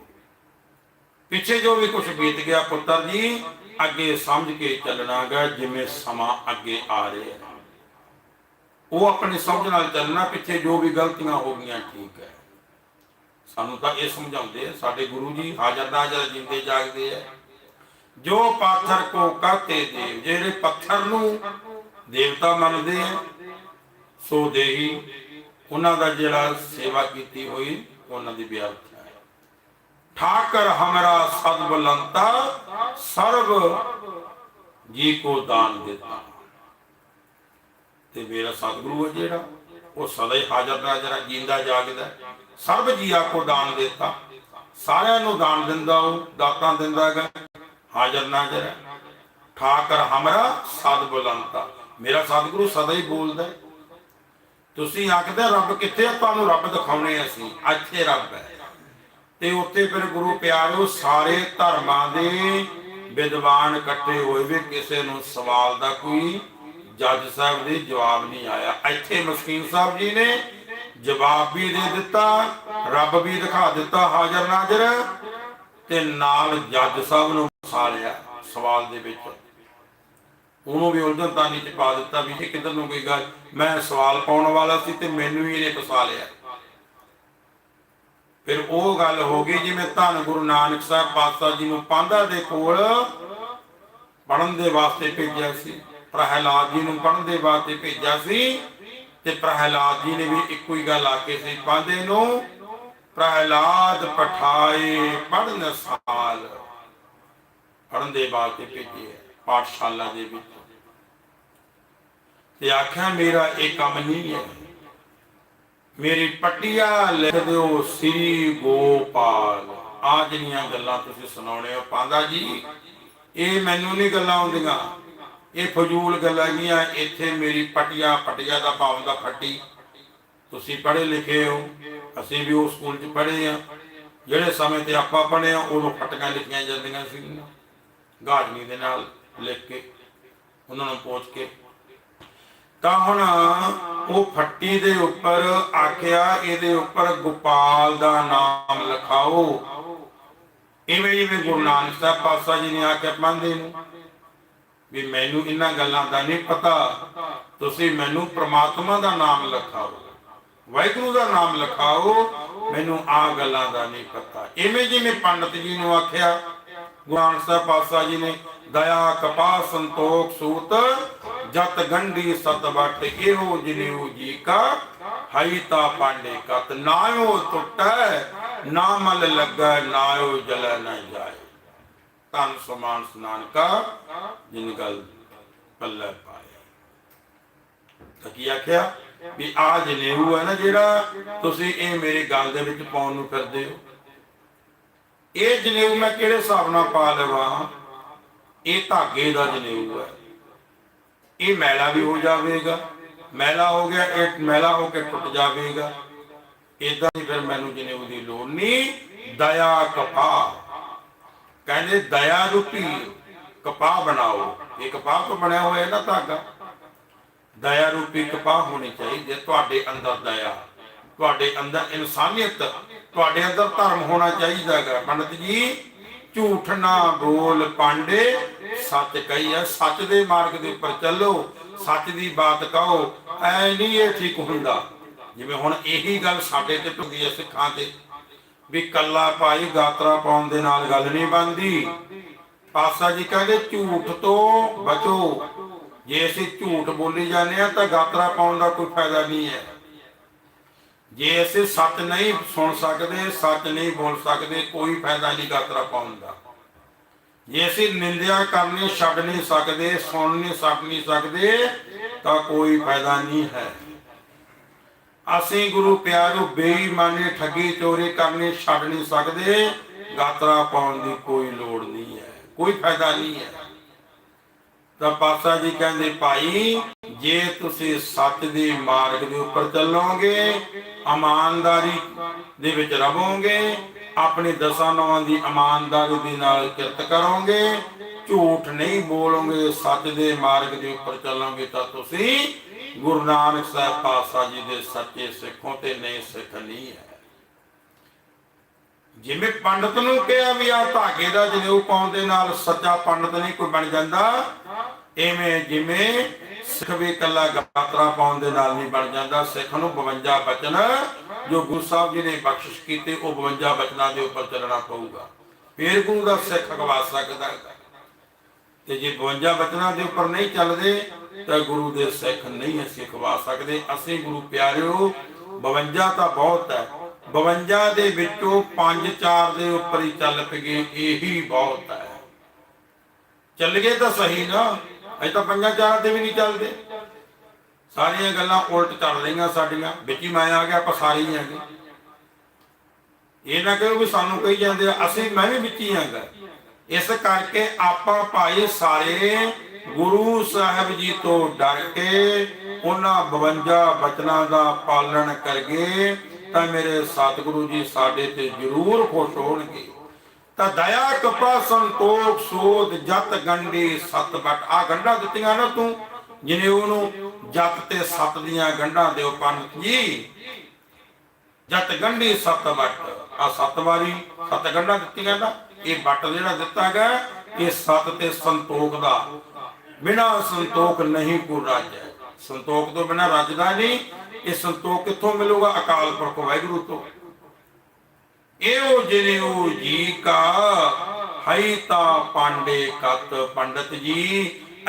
ਪਿੱਛੇ ਜੋ ਵੀ ਕੁਝ ਬੀਤ ਗਿਆ ਪੁੱਤਰ ਜੀ ਅੱਗੇ ਸਮਝ ਕੇ ਚੱਲਣਾਗਾ, ਜਿਵੇਂ ਸਮਾਂ ਅੱਗੇ ਆ ਰਿਹਾ ਹੈ। ਉਹ ਆਪਣੀ ਸਮਝ ਨਾਲ ਚੱਲਣਾ, ਪਿੱਛੇ ਜੋ ਵੀ ਗਲਤੀਆਂ ਹੋ ਗਈਆਂ, ਠੀਕ ਹੈ। ਸਾਨੂੰ ਤਾਂ ਇਹ ਸਮਝਾਉਂਦੇ ਸਾਡੇ ਗੁਰੂ ਜੀ ਹਾਜ਼ਰ ਨਾਜ਼ਰ ਜਿੰਦੇ ਜਾਗਦੇ ਆ, ਜੋ ਪਾਥਰ ਕੋ ਕਹਤੇ ਦੇਵ, ਜਿਹੜੇ ਪੱਥਰ ਨੂੰ ਦੇਵਤਾ ਮੰਨਦੇ ਆ, ਸੋ ਦੇਹੀ, ਉਹਨਾਂ ਦਾ ਜਿਹੜਾ ਸੇਵਾ ਕੀਤੀ ਹੋਈ, ਉਹਨਾਂ ਦੀ ਵਿਅਰਥ ਹੈ ਠਾਕਰ ਹਮਰਾ ਸਦ ਬਲੰਤਾ ਸਰਬ ਜੀ ਕੋ ਦਾਨ ਦਿੱਤਾ। ਤੇ ਮੇਰਾ ਸਤਿਗੁਰੂ ਹੈ ਜਿਹੜਾ, ਉਹ ਸਦਾ ਹੀ ਹਾਜ਼ਰ ਨਾਜ਼ਰ ਜਿੰਦਾ ਜਾਗਦਾ ਸਰਬ ਜੀਆ ਕੋ ਦਾਨ ਦਿੱਤਾ। ਸਾਰਿਆਂ ਨੂੰ ਦਾਨ ਦਿੰਦਾ ਉਹ, ਦਾਤਾਂ ਦਿੰਦਾ ਹੈਗਾ। ਹਾਜ਼ਰ ਨਾਜ਼ਰ ਹੈ। ਠਾਕਰ ਹਮਰਾ ਸਦ ਬੁਲੰਤਾ ਮੇਰਾ ਸਤਿਗੁਰੂ ਸਦਾ ਹੀ ਬੋਲਦਾ ਤੁਸੀਂ ਆਖਦੇ ਰੱਬ ਕਿੱਥੇ ਆ? ਤੁਹਾਨੂੰ ਰੱਬ ਦਿਖਾਉਣੇ ਅਸੀਂ। ਇੱਥੇ ਰੱਬ ਹੈ। ਤੇ ਉੱਥੇ ਫਿਰ ਗੁਰੂ ਪਿਆਰਿਓ ਸਾਰੇ ਧਰਮਾਂ ਦੇ ਵਿਦਵਾਨ ਇਕੱਠੇ ਹੋਏ ਵੀ ਕਿਸੇ ਨੂੰ ਸਵਾਲ ਦਾ ਕੋਈ ਜੱਜ ਸਾਹਿਬ ਦੇ ਜਵਾਬ ਨਹੀਂ ਆਇਆ। ਇੱਥੇ ਮਸਕੀਨ ਸਾਹਿਬ ਜੀ ਨੇ ਜਵਾਬ ਵੀ ਦੇ ਦਿੱਤਾ, ਰੱਬ ਵੀ ਦਿਖਾ ਦਿੱਤਾ ਹਾਜ਼ਰ ਨਾਜ਼ਰ ਤੇ ਨਾਲ ਜੱਜ ਸਾਹਿਬ ਨੂੰ ਫਸਾ ਲਿਆ ਸਵਾਲ ਦੇ ਵਿੱਚ। ਉਹਨੂੰ ਵੀ ਉਲਝਣ ਤਾਨੀ ਚ ਪਾ ਦਿੱਤਾ ਵੀ ਇਹ ਕਿੱਧਰ ਨੂੰ ਕੋਈ ਗੱਲ। ਮੈਂ ਸਵਾਲ ਪਾਉਣ ਵਾਲਾ ਸੀ ਤੇ ਮੈਨੂੰ ਹੀ ਇਹਨੇ ਫਸਾ ਲਿਆ। ਫਿਰ ਉਹ ਗੱਲ ਹੋ ਗਈ ਜਿਵੇਂ ਧੰਨ ਗੁਰੂ ਨਾਨਕ ਸਾਹਿਬ ਪਾਤਸ਼ਾਹ ਜੀ ਨੂੰ ਪਾਂਧਾ ਦੇ ਕੋਲ ਪੜਨ ਦੇ ਵਾਸਤੇ ਭੇਜਿਆ ਸੀ। ਪ੍ਰਹਿਲਾਦ ਜੀ ਨੂੰ ਪੜਨ ਦੇ ਵਾਸਤੇ ਭੇਜਿਆ ਸੀ ਤੇ ਪ੍ਰਹਿਲਾਦ ਜੀ ਨੇ ਵੀ ਇੱਕੋ ਹੀ ਗੱਲ ਆਕੇ ਸੀ, ਪਾਂਧੇ ਨੂੰ ਪ੍ਰਹਿਲਾਦ ਪਠਾਏ ਪੜਨ ਸਾਲ। ਪੜਨ ਦੇ ਵਾਸਤੇ ਭੇਜਿਆ ਪਾਠਸ਼ਾਲਾ ਦੇ ਵਿੱਚ। ਤੇ ਆਖਿਆ, ਮੇਰਾ ਇਹ ਕੰਮ ਨਹੀਂ ਹੈ। ਮੇਰੀ ਪਟਿਆ ਲਿਖ ਦਿਓ ਸ੍ਰੀ ਗੋਪਾਲ। ਆ ਜਿਹੜੀਆਂ ਗੱਲਾਂ ਤੁਸੀਂ ਸੁਣਾਉਣੇ ਹੋ, ਪਾਂਦਾ ਜੀ, ਇਹ ਮੈਨੂੰ ਨਹੀਂ ਗੱਲਾਂ ਆਉਂਦੀਆਂ। ਇਹ ਫਜ਼ੂਲ ਗੱਲਾਂ ਗੀਆਂ ਇੱਥੇ ਮੇਰੀ ਪਟਿਆ ਪਟਿਆ ਦਾ ਭਾਵ ਦਾ ਫੱਟੀ। ਤੁਸੀਂ ਪੜ੍ਹੇ ਲਿਖੇ ਹੋ, ਅਸੀਂ ਵੀ ਉਸ ਸਕੂਲ 'ਚ ਪੜ੍ਹੇ ਆ ਜਿਹੜੇ ਸਮੇਂ ਤੇ ਆਪਾਂ ਪੜ੍ਹੇ ਆ ਉਦੋਂ ਫਟੀਆਂ ਲਿਖੀਆਂ ਜਾਂਦੀਆਂ ਸੀ। ਗਾਜਨੀ ਦੇ ਨਾਲ ਲਿਖ ਕੇ, ਉਹਨਾਂ ਨੂੰ ਪੁੱਛ ਕੇ ਤਾਂ ਹੁਣ ਉਹ ਫੱਟੀ ਦੇ ਉੱਪਰ ਆਖਿਆ ਇਹਦੇ ਉੱਪਰ ਗੋਪਾਲ ਦਾ ਨਾਮ ਲਿਖਾਓ। ਇਵੇਂ ਜਿਵੇਂ ਗੁਰੂ ਨਾਨਕ ਸਾਹਿਬ ਪਾਤਸ਼ਾਹ ਜੀ ਨੇ ਆਖਿਆ ਪਾਂਦੇ ਨੂੰ। ਵੀ ਮੈਨੂੰ ਇਹਨਾਂ ਗੱਲਾਂ ਦਾ ਨਹੀਂ ਪਤਾ। ਤੁਸੀਂ ਮੈਨੂੰ ਪ੍ਰਮਾਤਮਾ ਦਾ ਨਾਮ ਲਿਖਾਓ। ਵਾਹਿਗੁਰੂ ਦਾ ਨਾਮ ਲਿਖਾਓ, ਮੈਨੂੰ ਆ ਗੱਲਾਂ ਦਾ ਨਹੀਂ ਪਤਾ। ਇਵੇਂ ਜਿਵੇਂ ਪੰਡਤ ਜੀ ਨੂੰ ਆਖਿਆ, ਗੁਰੂ ਨਾਨਕ ਸਾਹਿਬ ਪਾਤਸ਼ਾਹ ਜੀ ਨੇ ਦਇਆ ਕਪਾ ਸੰਤੋਖ ਸੂਤ, ਜਤ ਗੰਢੀ ਸਤ ਵਟ ਇਹੋ ਜਿਨਿਉ ਜੀ ਕਾ, ਹਈ ਤਾ ਪਾਂਡੇ ਕਤ ਨਾਇਓ ਟੁੱਟੈ ਨਾ ਮਲ ਲੱਗੈ ਨਾਇਓ ਜਲੈ ਨ ਜਾਏ। ਤਨ ਸਮਾਨ ਸਨਾਨ ਕਾ ਜਿਨ ਗਲ ਪੱਲੇ ਪਾਏ। ਤਾਂ ਕੀ ਆਖਿਆ? ਵੀ ਆ ਜਨੇਊ ਹੈ ਨਾ ਜਿਹੜਾ, ਤੁਸੀਂ ਇਹ ਮੇਰੇ ਗਲ ਦੇ ਵਿੱਚ ਪਾਉਣ ਨੂੰ ਫਿਰਦੇ ਹੋ। ਇਹ ਜਨੇਊ ਮੈਂ ਕਿਹੜੇ ਹਿਸਾਬ ਨਾਲ ਪਾ ਲਵਾਂ? ਇਹ ਧਾਗੇ ਦਾ ਜਨੇਊ ਹੈ। ਇਹ ਮੈਲਾ ਵੀ ਹੋ ਜਾਵੇਗਾ। ਮੈਲਾ ਹੋ ਗਿਆ, ਇਹ ਮੈਲਾ ਹੋ ਕੇ ਟੁੱਟ ਜਾਵੇਗਾ। ਇਦਾਂ ਹੀ ਫਿਰ ਮੈਨੂੰ ਜਨੇਊ ਦੀ ਲੋੜ ਨਹੀਂ। ਦਇਆ ਕਪਾ ਕਹਿੰਦੇ ਦਇਆ ਰੂਪੀ ਕਪਾਹ ਬਣਾਓ। ਇਹ ਕਪਾਹ ਤੋਂ ਬਣਿਆ ਹੋਇਆ ਨਾ ਧਾਗਾ। ਦਇਆ ਰੂਪੀ ਕਪਾਹ ਹੋਣੀ ਚਾਹੀਦੀ ਹੈ। ਤੁਹਾਡੇ ਅੰਦਰ ਦਇਆ, ਤੁਹਾਡੇ ਅੰਦਰ ਇਨਸਾਨੀਅਤ, ਤੁਹਾਡੇ ਅੰਦਰ ਧਰਮ ਹੋਣਾ ਚਾਹੀਦਾ ਹੈਗਾ। ਪੰਡਤ ਜੀ ਝੂਠ ਨਾ ਬੋਲ ਪਾਂਡੇ। ਸੱਚ ਕਹੀਏ ਸੱਚ ਦੇ ਮਾਰਗ ਦੇ ਉੱਪਰ ਚੱਲੋ, ਸੱਚ ਦੀ ਬਾਤ ਕਹੋ, ਐ ਨਹੀਂ ਇਹ ਠੀਕ ਹੁੰਦਾ। ਜਿਵੇਂ ਹੁਣ ਇਹੀ ਗੱਲ ਸਾਡੇ ਤੇ ਟੁੱਟਦੀ ਹੈ ਸਿੱਖਾਂ ਤੇ, ਵੀ ਕੱਲਾ ਭਾਈ ਗਾਤਰਾ ਪਾਉਣ ਦੇ ਨਾਲ ਗੱਲ ਨਹੀਂ ਬਣਦੀ। ਪਾਸਾ ਜੀ ਕਹਿੰਦੇ, ਝੂਠ ਤੋਂ ਬਚੋ। ਜੇ ਅਸੀਂ ਝੂਠ ਬੋਲੀ ਜਾਂਦੇ ਆ, ਤਾਂ ਗਾਤਰਾ ਪਾਉਣ ਦਾ ਕੋਈ ਫਾਇਦਾ ਨਹੀਂ ਹੈ। ਜੇ ਅਸੀਂ ਸੱਚ ਨਹੀਂ ਸੁਣ ਸਕਦੇ, ਸੱਚ ਨਹੀਂ ਬੋਲ ਸਕਦੇ, ਕੋਈ ਫਾਇਦਾ ਨਹੀਂ ਗਾਤਰਾ ਪਾਉਣ ਦਾ ਜੇ ਅਸੀਂ ਨਿੰਦਿਆ ਕਰਨੀ ਛੱਡ ਨਹੀਂ ਸਕਦੇ, ਸੁਣ ਨਹੀਂ ਸਕ ਨਹੀਂ ਸਕਦੇ, ਤਾਂ ਕੋਈ ਫਾਇਦਾ ਨਹੀਂ ਹੈ। ਅਸੀਂ ਗੁਰੂ ਪਿਆਰੋ ਬੇਈਮਾਨੀ, ਠੱਗੀ, ਚੋਰੀ ਕਰਨੀ ਛੱਡ ਨਹੀਂ ਸਕਦੇ ਗਾਤਰਾ ਪਾਉਣ ਦੀ ਕੋਈ ਲੋੜ ਨਹੀਂ ਹੈ। ਕੋਈ ਫਾਇਦਾ ਨਹੀਂ ਹੈ। ਤਾਂ ਪਾਸਾ ਜੀ ਕਹਿੰਦੇ, ਭਾਈ, ਜੇ ਤੁਸੀਂ ਸੱਚ ਦੇ ਮਾਰਗ ਦੇ ਉੱਪਰ ਚੱਲੋਗੇ, ਇਮਾਨਦਾਰੀ ਦੇ ਵਿੱਚ ਰਹੋਗੇ, ਆਪਣੀ ਦਸਾਂ ਨੌਂ ਦੀ ਇਮਾਨਦਾਰੀ ਦੇ ਨਾਲ ਕਿਰਤ ਕਰੋਗੇ, ਝੂਠ ਨਹੀਂ ਬੋਲੋਗੇ, ਸੱਚ ਦੇ ਮਾਰਗ ਦੇ ਉੱਪਰ ਚੱਲੋਗੇ, ਤਾਂ ਤੁਸੀਂ ਗੁਰੂ ਨਾਨਕ ਸਾਹਿਬ ਪਾਤਸ਼ਾਹ ਜੀ ਦੇ ਸੱਚੇ ਸਿੱਖੋਂ ਤੇ ਨਹੀਂ ਸਿੱਖ ਨਹੀਂ ਹੈ। ਜਿਵੇਂ ਪੰਡਤ ਨੂੰ ਕਿਹਾ ਵੀ ਆ ਧਾਗੇ ਦਾ ਜਨੇਊ ਪਾਉਣ ਦੇ ਨਾਲ ਸੱਚਾ ਪੰਡਤ ਨਹੀਂ ਕੋਈ ਬਣ ਜਾਂਦਾ, ਐਵੇਂ ਜਿਵੇਂ ਸਿੱਖ ਵੀ ਕੱਲਾ ਗਾਤਰਾ ਪਾਉਣ ਦੇ ਨਾਲ ਨਹੀਂ ਬਣ ਜਾਂਦਾ, ਸਿੱਖ ਨੂੰ 52 ਬਚਨ ਜੋ ਗੁਰੂ ਸਾਹਿਬ ਜੀ ਨੇ ਬਖਸ਼ਿਸ਼ ਕੀਤੇ, ਉਹ 52 ਬਚਨਾਂ ਦੇ ਉੱਪਰ ਚੱਲਣਾ ਪਊਗਾ। ਫੇਰ ਗੁਰੂ ਦਾ ਸਿੱਖ ਅਗਵਾ ਸਕਦਾ ਤੇ ਜੇ 52 ਬਚਨਾਂ ਦੇ ਉੱਪਰ ਨਹੀਂ ਚੱਲਦੇ, ਤਾਂ ਗੁਰੂ ਦੇ ਸਿੱਖ ਨਹੀਂ ਅਸੀਂ ਅਖਵਾ ਸਕਦੇ। ਅਸੀਂ ਗੁਰੂ ਪਿਆਰਿਓ 52 ਤਾਂ ਬਹੁਤ ਹੈ। 52 ਦੇ ਵਿੱਚੋਂ 5 4 ਦੇ ਉੱਪਰ ਹੀ ਚੱਲ ਪਏ ਇਹੀ ਬਹੁਤ ਹੈ। ਚੱਲ ਗਏ ਤਾਂ ਸਹੀ ਨਾ ਅਜੇ ਤਾਂ ਪੰਜਾਂ ਚਾਰ ਤੇ ਵੀ ਨਹੀਂ ਚੱਲਦੇ। ਸਾਰੀਆਂ ਗੱਲਾਂ ਉਲਟ ਚੱਲ ਰਹੀਆਂ ਸਾਡੀਆਂ ਵਿੱਚ ਹੀ ਮੈਂ ਆ ਗਿਆ ਆਪਾਂ ਸਾਰੇ ਹੀ ਆਂਗੇ ਇਹ ਨਾ ਕਹੋ ਵੀ ਸਾਨੂੰ ਕਹੀ ਜਾਂਦੇ ਆ, ਅਸੀਂ ਮੈਂ ਵੀ ਵਿੱਚ ਹੀ ਆਂਗਾ ਇਸ ਕਰਕੇ ਆਪਾਂ ਭਾਈ ਸਾਰੇ ਗੁਰੂ ਸਾਹਿਬ ਜੀ ਤੋਂ ਡਰ ਕੇ ਉਹਨਾਂ 52 ਬਚਨਾਂ ਦਾ ਪਾਲਣ ਕਰਕੇ ਤਾਂ ਮੇਰੇ ਸਤਿਗੁਰੂ ਜੀ ਸਾਡੇ ਤੇ ਜ਼ਰੂਰ ਖੁਸ਼ ਹੋਣਗੇ। ਤਾਂ ਦਇਆ ਕਪਾ ਸੰਤੋਖ ਸੋਧ ਜਤ ਗੰਢੀ ਸਤ ਬਟ। ਆ ਗੰਢਾਂ ਦਿੱਤੀਆਂ ਨਾ ਤੂੰ ਜਿਨੇ ਉਹਨੂੰ ਜਤ ਤੇ ਸਤ ਦੀਆਂ ਗੰਢਾਂ ਦਿਓ ਪੰਡਤ ਜੀ ਜਤ ਗੰਢੀ ਸਤ ਬਟ। ਆ ਸਤ ਵਾਰੀ ਸਤ ਗੰਢਾਂ ਦਿੱਤੀਆਂ ਨਾ, ਇਹ ਬਟ ਜਿਹੜਾ ਦਿੱਤਾ ਗਿਆ, ਇਹ ਸਤ ਤੇ ਸੰਤੋਖ ਦਾ। ਬਿਨਾ ਸੰਤੋਖ ਨਹੀਂ ਕੋ ਹੈ। ਸੰਤੋਖ ਤੋਂ ਬਿਨਾ ਰੱਜਦਾ ਨਹੀਂ ਇਹ ਸੰਤੋਖ ਕਿੱਥੋਂ ਮਿਲੂਗਾ? ਅਕਾਲ ਪੁਰਖ ਵਾਹਿਗੁਰੂ ਤੋਂ। ਇਹੋ ਜਿਹਨੇ ਉਹ ਜੀ ਕਾ, ਹਈ ਤਾ ਪਾਂਡੇ ਕਤ ਪੰਡਤ ਜੀ,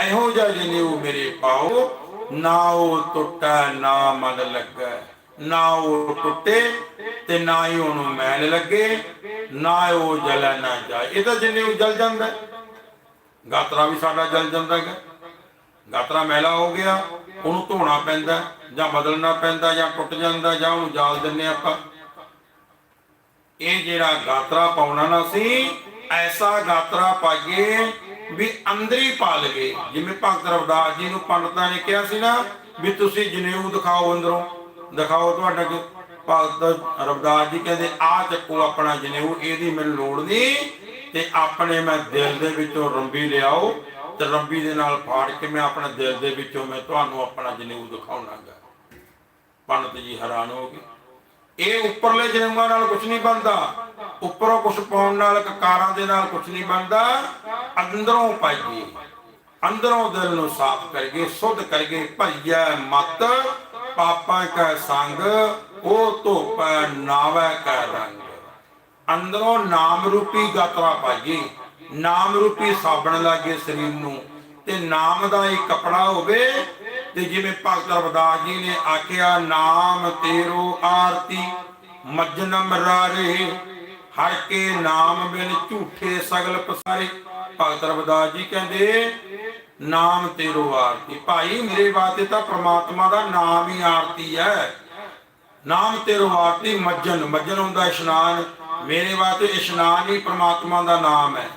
ਇਹੋ ਜਿਹਾ ਜਿਹਨੇ ਉਹ ਮੇਰੇ ਪਾਓ, ਨਾ ਉਹ ਟੁੱਟਾ, ਨਾ ਮਨ ਲੱਗਾ। ਨਾ ਉਹ ਟੁੱਟੇ ਤੇ ਨਾ ਹੀ ਉਹਨੂੰ ਮੈਲ ਲੱਗੇ, ਨਾ ਉਹ ਜਲ ਨਾ ਜਾਏ। ਇਹ ਤਾਂ ਜਿੰਨੇ ਉਹ ਜਲ ਜਾਂਦਾ ਗਾਤਰਾ ਵੀ ਸਾਡਾ ਜਲ ਜਾਂਦਾ ਹੈ ਗਾਤਰਾ ਮੈਲਾ ਹੋ ਗਿਆ, ਉਹਨੂੰ ਧੋਣਾ ਪੈਂਦਾ, ਜਾਂ ਬਦਲਣਾ ਪੈਂਦਾ, ਜਾਂ ਟੁੱਟ ਜਾਂਦਾ, ਜਾਂ ਉਹਨੂੰ ਜਾਲ ਦਿੰਨੇ ਆਪਾਂ। ਇਹ ਜਿਹੜਾ ਗਾਤਰਾ ਪਾਉਣਾ ਨਾ ਸੀ, ਐਸਾ ਗਾਤਰਾ ਪਾਈਏ ਵੀ ਅੰਦਰ ਹੀ ਪਾ ਲਗੇ ਜਿਵੇਂ ਭਗਤ ਰਵਦਾਸ ਜੀ ਨੂੰ ਪੰਡਤਾਂ ਨੇ ਕਿਹਾ ਸੀ ਨਾ ਵੀ ਤੁਸੀਂ ਜਨੇਊ ਦਿਖਾਓ ਅੰਦਰੋਂ। ਦਿਖਾਓ ਤੁਹਾਡਾ ਕਿ ਭਗਤ ਰਵਦਾਸ ਜੀ ਕਹਿੰਦੇ, ਆ ਚੱਕੋ ਆਪਣਾ ਜਨੇਊ, ਇਹਦੀ ਮੈਨੂੰ ਲੋੜ ਨਹੀਂ ਤੇ ਆਪਣੇ ਮੈਂ ਦਿਲ ਦੇ ਵਿੱਚੋਂ ਰੰਬੀ ਲਿਆਓ ਤੇ ਦੇ ਨਾਲ ਫਾੜ ਕੇ ਮੈਂ ਆਪਣੇ ਦਿਲ ਦੇ ਵਿੱਚੋਂ ਮੈਂ ਤੁਹਾਨੂੰ ਆਪਣਾ ਜਨੇਊ ਦਿਖਾਉਣਾਗਾ। ਪੰਡਤ ਜੀ ਹੈਰਾਨ ਹੋ ਗਏ। ਇਹ ਉੱਪਰਲੇ ਜਨਮਾਂ ਨਾਲ ਕੁਝ ਨਹੀਂ ਬਣਦਾ। ਉੱਪਰੋਂ ਕੁਝ ਪਾਉਣ ਨਾਲ, ਕਕਾਰਾਂ ਦੇ ਨਾਲ ਕੁਝ ਨਹੀਂ ਬਣਦਾ। ਅੰਦਰੋਂ ਪਾਈਏ। ਅੰਦਰੋਂ ਦਿਲ ਨੂੰ ਸਾਫ਼ ਕਰਗੇ ਸੁੱਧ ਕਰਗੇ ਭਈਆ ਮਤ। ਪਾਪਾਂ ਕਾ ਸੰਗ, ਉਹ ਧੋਪੈ ਨਾਵੈ ਕਾ ਰੰਗ। ਅੰਦਰੋਂ ਨਾਮ ਰੂਪੀ ਗਾਤਰਾ ਪਾਈਏ। ਨਾਮ ਰੂਪੀ ਸਾਬਣ ਲਾਗੇ ਸਰੀਰ ਨੂੰ ਤੇ ਨਾਮ ਦਾ ਇੱਕ ਕਪੜਾ ਹੋਵੇ ਤੇ ਜਿਵੇਂ ਭਗਤ ਰਵਦਾਸ ਜੀ ਨੇ ਆਖਿਆ, ਨਾਮ ਤੇਰੋ ਆਰਤੀ, ਮਜਨਮ ਰਾਰੇ, ਹਰ ਕੇ ਨਾਮ ਬਿਨ ਝੂਠੇ ਸਗਲ ਪਸਾਰੇ। ਭਗਤ ਰਵਦਾਸ ਜੀ ਕਹਿੰਦੇ, ਨਾਮ ਤੇਰੋ ਆਰਤੀ। ਭਾਈ, ਮੇਰੇ ਵਾਸਤੇ ਤਾਂ ਪ੍ਰਮਾਤਮਾ ਦਾ ਨਾਮ ਹੀ ਆਰਤੀ ਹੈ। ਨਾਮ ਤੇਰੋ ਆਰਤੀ, ਮੱਜਨ। ਮੱਜਨ ਹੁੰਦਾ ਇਸ਼ਨਾਨ। ਮੇਰੇ ਵਾਸਤੇ ਇਸ਼ਨਾਨ ਹੀ ਪ੍ਰਮਾਤਮਾ ਦਾ ਨਾਮ ਹੈ।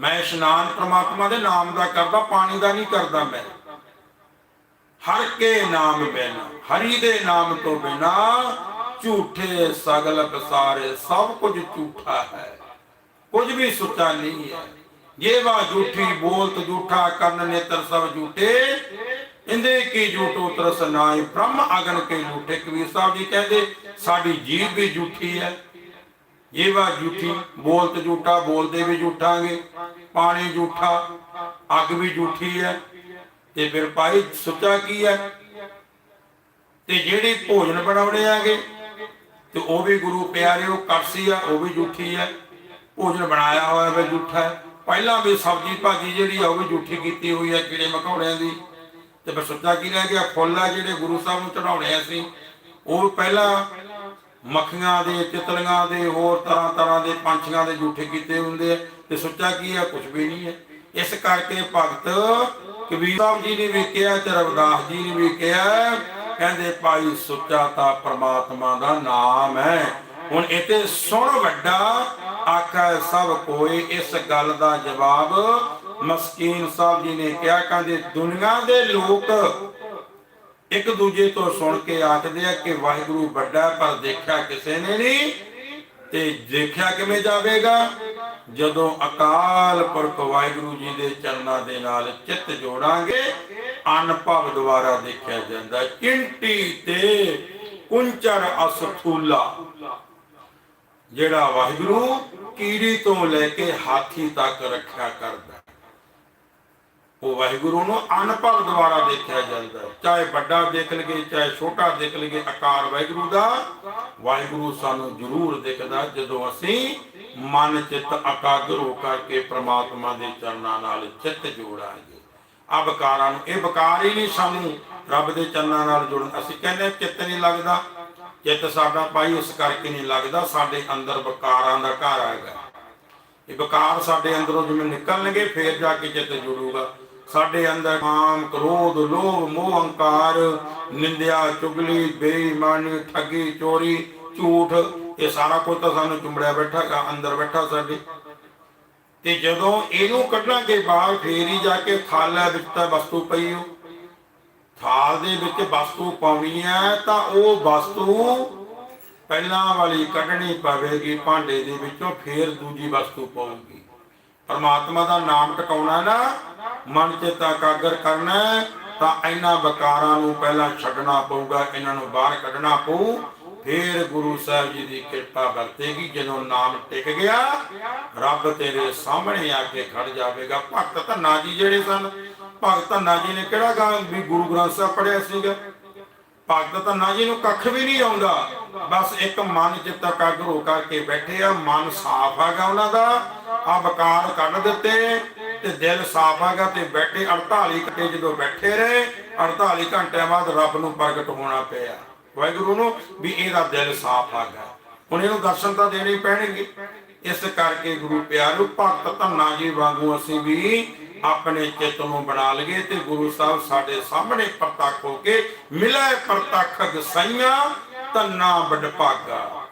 ਮੈਂ ਇਸ਼ਨਾਨ ਪ੍ਰਮਾਤਮਾ ਦੇ ਨਾਮ ਦਾ ਕਰਦਾ, ਪਾਣੀ ਦਾ ਨਹੀਂ ਕਰਦਾ ਮੈਂ। ਹਰ ਕੇ ਨਾਮ ਬਿਨ, ਹਰੀ ਦੇ ਨਾਮ ਤੋਂ ਬਿਨਾ ਝੂਠੇ ਸਗਲ ਬਸਾਰੇ ਸਭ ਕੁਝ ਝੂਠਾ ਹੈ। ਕੁਝ ਵੀ ਸੁੱਚਾ ਨਹੀਂ ਹੈ। ਇਹ ਵਾ ਝੂਠੀ, ਬੋਲਤ ਝੂਠਾ ਕਰਨ ਨੇਤਰ ਸਭ ਝੂਠੇ। ਇੰਦੇ ਕੀ ਝੂਠੋ ਤਰਸ ਨਾਈ ਬ੍ਰਹਮ ਅਗਨ ਕੇ ਝੂਠੇ। ਕਬੀਰ ਸਾਹਿਬ ਜੀ ਕਹਿੰਦੇ, ਸਾਡੀ ਜੀਭ ਵੀ ਝੂਠੀ ਹੈ। ਇਹ ਵਾ ਝੂਠੀ ਬੋਲਤ ਝੂਠਾ ਬੋਲਦੇ ਵੀ ਝੂਠਾਂਗੇ, ਪਾਣੀ ਝੂਠਾ, ਅੱਗ ਵੀ ਝੂਠੀ ਹੈ। ਤੇ ਫਿਰ ਭਾਈ ਸੁੱਚਾ ਕੀ ਹੈ? ਤੇ ਜਿਹੜੀ ਭੋਜਨ ਬਣਾਉਣੇ ਆਗੇ, ਤੇ ਉਹ ਵੀ ਗੁਰੂ ਪਿਆਰਿਓ ਕੜਸੀ ਆ, ਉਹ ਵੀ ਝੂਠੀ ਹੈ। ਭੋਜਨ ਬਣਾਇਆ ਹੋਇਆ ਵੀ ਝੂਠਾ ਹੈ। ਪਹਿਲਾਂ ਵੀ ਸਬਜ਼ੀ ਭਾਜੀ ਜਿਹੜੀ ਆ, ਉਹ ਵੀ ਝੂਠੀ ਕੀਤੀ ਹੋਈ ਹੈ, ਕੀੜੇ ਮਕੌੜਿਆਂ ਦੀ। ਤੇ ਫਿਰ ਸੁੱਚਾ ਕੀ ਰਹਿ ਗਿਆ? ਫੁੱਲ ਆ ਜਿਹੜੇ ਗੁਰੂ ਸਾਹਿਬ ਨੂੰ ਚੜਾਉਣੇ ਆ ਸੀ ਉਹ ਪਹਿਲਾਂ ਮੱਖੀਆਂ ਦੇ, ਤਿਤਲੀਆਂ ਦੇ, ਹੋਰ ਤਰ੍ਹਾਂ ਤਰ੍ਹਾਂ ਦੇ ਪੰਛੀਆਂ ਦੇ ਝੂਠੇ ਕੀਤੇ ਹੁੰਦੇ ਆ। ਤੇ ਸੁੱਚਾ ਕੀ ਹੈ ਕੁਝ ਵੀ ਨਹੀਂ ਹੈ ਇਸ ਕਰਕੇ ਭਗਤ ਕਬੀਰ ਸਾਹਿਬ ਜੀ ਨੇ ਵੀ ਕਿਹਾ ਤੇ ਰਵਿਦਾਸ ਜੀ ਨੇ ਵੀ ਕਿਹਾ, ਕਹਿੰਦੇ ਭਾਈ ਸੁੱਚਾ ਤਾਂ ਪ੍ਰਮਾਤਮਾ ਦਾ ਨਾਮ ਹੈ। ਹੁਣ ਇਤੇ ਸੁਣ ਵੱਡਾ ਆਖਾ ਸਭ ਕੋਈ ਇਸ ਗੱਲ ਦਾ ਜਵਾਬ ਮਸਕੀਨ ਸਾਹਿਬ ਜੀ ਨੇ ਕਿਹਾ, ਕਹਿੰਦੇ ਦੁਨੀਆ ਦੇ ਲੋਕ ਇੱਕ ਦੂਜੇ ਤੋਂ ਸੁਣ ਕੇ ਆਖਦੇ ਆ ਕਿ ਵਾਹਿਗੁਰੂ ਵੱਡਾ ਪਰ ਦੇਖਿਆ ਕਿਸੇ ਨੇ ਨਹੀਂ। ਤੇ ਦੇਖਿਆ ਕਿਵੇਂ ਜਾਵੇਗਾ? ਜਦੋਂ ਅਕਾਲ ਪੁਰਖ ਵਾਹਿਗੁਰੂ ਜੀ ਦੇ ਚਰਨਾਂ ਦੇ ਨਾਲ ਚਿੱਤ ਜੋੜਾਂਗੇ, ਅਨਭਵ ਦੁਆਰਾ ਦੇਖਿਆ ਜਾਂਦਾ ਚਿੰਟੀ ਤੇ ਕੁੰਚਰ ਅਸਥੂਲਾ। ਜਿਹੜਾ ਵਾਹਿਗੁਰੂ ਕੀੜੀ ਤੋਂ ਲੈ ਕੇ ਹਾਥੀ ਤੱਕ ਰੱਖਿਆ ਕਰਦਾ ਉਹ ਵਾਹਿਗੁਰੂ ਨੂੰ ਅਨਭਵ ਦੁਆਰਾ ਦੇਖਿਆ ਜਾਂਦਾ ਹੈ। ਚਾਹੇ ਵੱਡਾ ਦੇਖ ਲਈਏ, ਚਾਹੇ ਛੋਟਾ ਦੇਖ ਲਈਏ ਆਕਾਰ ਵਾਹਿਗੁਰੂ ਦਾ ਵਾਹਿਗੁਰੂ ਸਾਨੂੰ ਜ਼ਰੂਰ ਦਿਖਦਾ ਜਦੋਂ ਅਸੀਂ ਮਨ, ਚਿੱਤ ਅਕਾਗਰ ਹੋ ਕਰਕੇ ਪ੍ਰਮਾਤਮਾ ਦੇ ਚਰਨਾਂ ਨਾਲ ਚਿੱਤ ਜੋੜਾਂਗੇ ਆ ਬਕਾਰਾਂ ਨੂੰ, ਇਹ ਬਕਾਰ ਹੀ ਨਹੀਂ ਸਾਨੂੰ ਰੱਬ ਦੇ ਚਰਨਾਂ ਨਾਲ ਜੁੜਨ। ਅਸੀਂ ਕਹਿੰਦੇ ਚਿੱਤ ਨਹੀਂ ਲੱਗਦਾ। ਚਿੱਤ ਸਾਡਾ ਭਾਈ ਉਸ ਕਰਕੇ ਨਹੀਂ ਲੱਗਦਾ, ਸਾਡੇ ਅੰਦਰ ਵਿਕਾਰਾਂ ਦਾ ਘਰ ਹੈਗਾ। ਇਹ ਵਿਕਾਰ ਸਾਡੇ ਅੰਦਰੋਂ ਜਿਵੇਂ ਨਿਕਲਣਗੇ, ਫੇਰ ਜਾ ਕੇ ਚਿੱਤ ਜੁੜੂਗਾ। ਸਾਡੇ ਅੰਦਰ ਕਾਮ, ਕ੍ਰੋਧ, ਲੋਭ, ਮੋਹ, ਹੰਕਾਰ, ਨਿੰਦਿਆ, ਚੁਗਲੀ, ਬੇਈਮਾਨੀ, ਠੱਗੀ, ਚੋਰੀ, ਝੂਠ, ਇਹ ਸਾਰਾ ਕੁਝ ਤਾਂ ਸਾਨੂੰ ਚੁੰਬੜਿਆ ਬੈਠਾ ਅੰਦਰ ਬੈਠਾ ਸਾਡੇ। ਤੇ ਜਦੋਂ ਇਹਨੂੰ ਕੱਢਾਂਗੇ ਬਾਹਰ, ਫੇਰ ਹੀ ਜਾ ਕੇ ਥਾਲ ਵਿੱਚ ਤਾਂ ਵਸਤੂ ਪਈ ਹੋ ਥਾਲ ਦੇ ਵਿੱਚ ਵਸਤੂ ਪਾਉਣੀ ਹੈ ਤਾਂ ਉਹ ਵਸਤੂ ਪਹਿਲਾਂ ਵਾਲੀ ਕੱਢਣੀ ਪਵੇਗੀ, ਭਾਂਡੇ ਦੇ ਵਿੱਚੋਂ ਫੇਰ ਦੂਜੀ ਵਸਤੂ ਪਾਉਗੀ। ਪਰਮਾਤਮਾ ਦਾ ਨਾਮ ਟਿਕਾਉਣਾ ਨਾ, ਮਨ ਚਿੱਤ ਇਕਾਗਰ ਕਰਨਾ ਤਾਂ ਇਹਨਾਂ ਵਿਕਾਰਾਂ ਨੂੰ ਪਹਿਲਾਂ ਛੱਡਣਾ ਪਊਗਾ, ਇਹਨਾਂ ਨੂੰ ਬਾਹਰ ਕੱਢਣਾ ਪਊ। ਫੇਰ ਗੁਰੂ ਸਾਹਿਬ ਜੀ ਦੀ ਕਿਰਪਾ ਵਰਤੇਗੀ, ਜਦੋਂ ਨਾਮ ਟਿਕ ਗਿਆ, ਰੱਬ ਤੇਰੇ ਸਾਹਮਣੇ ਆ ਕੇ ਖੜ ਜਾਵੇਗਾ। ਭਗਤ ਧੰਨਾ ਜੀ ਜਿਹੜੇ ਸਨ, ਭਗਤ ਧੰਨਾ ਜੀ ਨੇ ਕਿਹੜਾ ਗਾ ਵੀ ਗੁਰੂ ਗ੍ਰੰਥ ਸਾਹਿਬ ਪੜਿਆ ਸੀਗਾ? ਭਗਤ ਧੰਨਾ ਜੀ ਨੂੰ ਕੱਖ ਵੀ ਨਹੀਂ ਆਉਂਦਾ। ਬਸ ਇੱਕ ਮਨ ਚਿੱਤ ਇਕਾਗਰ ਹੋ ਕਰਕੇ ਬੈਠੇ ਆ। ਮਨ ਸਾਫ਼ ਹੈਗਾ ਉਹਨਾਂ ਦਾ। ਆ ਵਿਕਾਰ ਕੱਢ ਦਿੱਤੇ ਤੇ ਦਿਲ ਸਾਫ਼ ਹੈਗਾ ਤੇ ਬੈਠੇ 48 ਘੰਟੇ ਜਦੋਂ ਬੈਠੇ ਰਹੇ 48 ਘੰਟਿਆਂ ਬਾਅਦ ਰੱਬ ਨੂੰ ਪ੍ਰਗਟ ਹੋਣਾ ਪਿਆ। ਵਾਹਿਗੁਰੂ ਨੂੰ ਵੀ ਇਹਦਾ ਦਿਲ ਸਾਫ਼ ਹੈਗਾ। ਹੁਣ ਇਹਨੂੰ ਦਰਸ਼ਨ ਤਾਂ ਦੇਣੇ ਪੈਣਗੇ। ਇਸ ਕਰਕੇ ਗੁਰੂ ਪਿਆਰੋ, ਭਗਤ ਧੰਨਾ ਜੀ ਵਾਂਗੂ ਅਸੀਂ ਵੀ ਆਪਣੇ ਚਿੱਤ ਨੂੰ ਬਣਾ ਲਈਏ ਤੇ ਗੁਰੂ ਸਾਹਿਬ ਸਾਡੇ ਸਾਹਮਣੇ ਪ੍ਰਤੱਖ ਹੋ ਕੇ ਮਿਲੇ ਪ੍ਰਤੱਖ ਗਸਾਈਆਂ, ਧੰਨਾ ਵਡਭਾਗਾ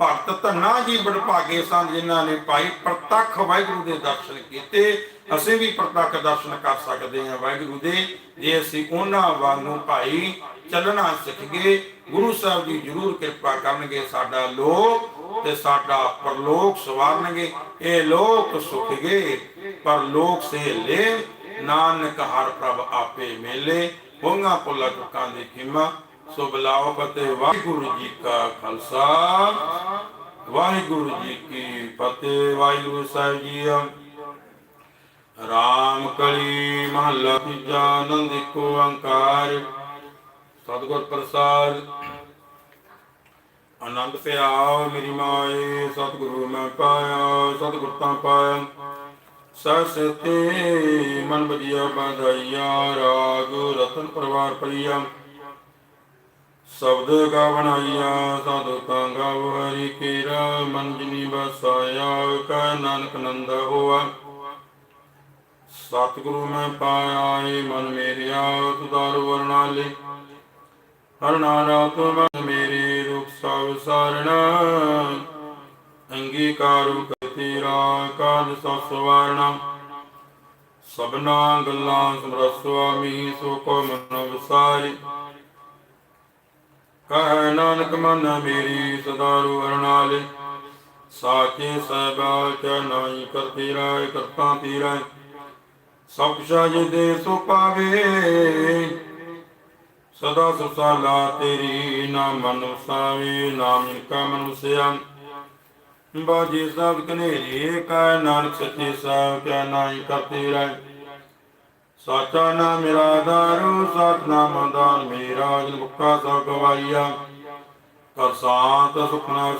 ਭਗਤ ਧੰਨਾ ਜੀ ਵਡਭਾਗੇ ਸਨ, ਜਿਨ੍ਹਾਂ ਨੇ ਭਾਈ ਪ੍ਰਤੱਖ ਵਾਹਿਗੁਰੂ ਦੇ ਦਰਸ਼ਨ ਕੀਤੇ। ਅਸੀਂ ਵੀ ਪ੍ਰਤੱਖ ਦਰਸ਼ਨ ਕਰ ਸਕਦੇ ਹਾਂ ਵਾਹਿਗੁਰੂ ਦੇ, ਜੇ ਅਸੀਂ ਉਹਨਾਂ ਵਾਂਗੂ ਭਾਈ ਚੱਲਣਾ ਸਿੱਖ ਗਏ ਗੁਰੂ ਸਾਹਿਬ ਜੀ ਜਰੂਰ ਕਿਰਪਾ ਕਰਨਗੇ, ਸਾਡਾ ਲੋਕ ਤੇ ਸਾਡਾ ਪਰਲੋਕ ਸਵਾਰਨਗੇ। ਇਹ ਲੋਕ ਸੁਖ ਗਏ ਪਰ ਲੋਕ ਸੇ ਲੈ। ਨਾਨਕ ਹਰ ਪ੍ਰਭ ਆਪੇ ਮੇਲੇ ਹੋਗਾ ਪੁੱਲਾ ਤੁਕਾਂ ਦੀ ਖਿਮਾ। ਸੋ ਬਲਾਓ ਫਤਿਹ ਵਾਹਿਗੁਰੂ ਜੀ ਕਾ ਖਾਲਸਾ। ਵਾਹਿਗੁਰੂ ਜੀ ਕੀ ਫਤਿਹ, ਵਾਹਿਗੁਰੂ ਸਾਹਿਬ ਜੀ ਰਾਮ ਕਲੀ ਮਹੱਲਾ ਤੀਜਾ, ਆਨੰਦ ਇੱਕੋ ਓੰਕਾਰ। ਸਤਿਗੁਰ ਪ੍ਰਸਾਦ। ਆਨੰਦ ਪਿਆਓ ਮੇਰੀ ਮਾਏ, ਸਤਿਗੁਰੂ ਮੈਂ ਪਾਇਆ, ਸਤਿਗੁਰ ਤਾਂ ਪਾਇਆ। ਸਸਤੇ ਮਨ ਬਜਿਆ ਬਾਧਾਈਆ ਰਾਗ ਰਤਨ ਪਰਵਾਰ ਪਈਆ ਸ਼ਬਦ ਗਾ ਬਣਾਈਆ ਸਾਧੂ ਤਾਂ ਗਾਵ ਹਰੀ ਕੀਰਾ ਮਨ ਜਿਨੀ ਬਸਾਇਆ, ਕਾ ਨਾਨਕ ਨੰਦ ਹੋਆ। ਸਤਿਗੁਰੂ ਮੈਂ ਪਾਇਆ ਏ, ਮਨ ਮੇਰਿਆ ਤੁਦਾਰ ਵਰਨਾਲੇ ਹਰਨਾਰਾ ਤੁਮ ਮੇਰੀ ਰੁਖ ਸਭ ਸਰਣਾ। ਅੰਗੀਕਾਰੂ ਕਰਤੀਰਾ ਕਾਜ ਸਸਵਾਰਣਾ ਸਭਨਾ ਗੱਲਾਂ ਸਮਰਸ ਸੁਆਮੀ, ਸੋ ਕੋ ਮਨ ਵਿਸਾਰੀ। ਕਹਿ ਨਾਨਕ ਮਨ ਮੇਰੀ ਸਦਾ ਰੂ ਹਰਨਾਲੇ ਸਾਚੇ ਸਹਿਬਾ ਚ ਕਰਤੀ ਰਾਏ, ਕਰਤਾ ਤੀਰਾ। ਸਭ ਕੁਛ ਦੇ ਸੋ ਪਾਵੇ, ਸਦਾ ਸੁਸਾਲਾ ਤੇਰੀ ਨਾਮ ਮਨ ਵਸਾਵੇ ਨਾਮ ਕਾ ਮਨੁਸਿਆ। ਬਾਜੀ ਸਾਹਿਬ ਕਨੇਰੀ ਕਾ ਨਾਨਕ ਸੱਚੇ ਸਾਹਿਬ ਕਿਆ ਨਾਈ ਕਰਤੇ ਸਾਚਾ ਨਾਮ ਮੇਰਾ ਦਾਰੂ ਸਤ ਨਾਮ ਦਾਨ ਮੇਰਾ ਜਨ ਮੁਕਾ ਸਭ ਗਵਾਈਆ ਕਰ ਸਾਤ ਸੁਖਨਾ